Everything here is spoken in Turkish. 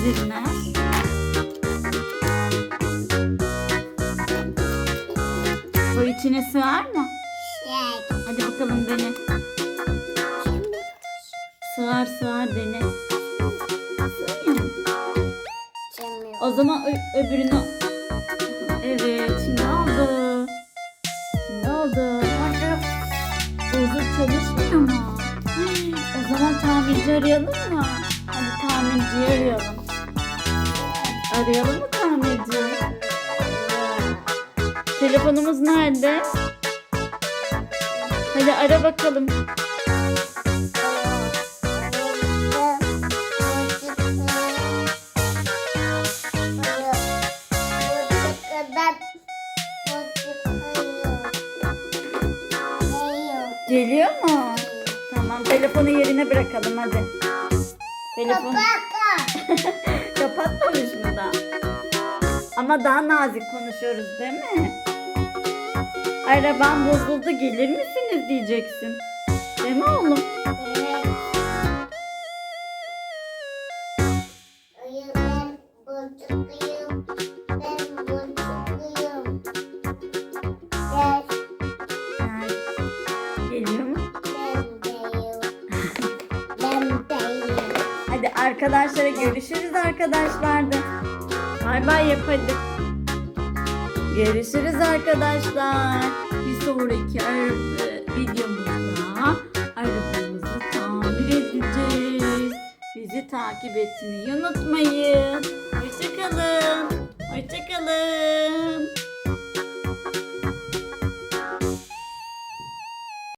üzerine. O içine sığar mı? Sığar. Hadi bakalım dene. Sığar sığar dene. O zaman öbürünü... Evet şimdi oldu. Şimdi oldu. Bozuk çalışmıyor mu? O zaman tamirci arayalım mı? Hadi tamirciyi arayalım. Arayalım mı tamirci? Telefonumuz nerede? Hadi ara bakalım. Geliyor mu? Tamam telefonu yerine bırakalım hadi. Telefon? Ama daha nazik konuşuyoruz değil mi? Arabam bozuldu gelir misiniz diyeceksin. Değil mi oğlum? Ha, Geliyor mu? Hadi arkadaşlara görüşürüz arkadaşlar da. Bay bay yap hadi. Görüşürüz arkadaşlar. Bir sonraki videomuzda arabamızı tamir edeceğiz. Bizi takip etmeyi unutmayın. Hoşçakalın.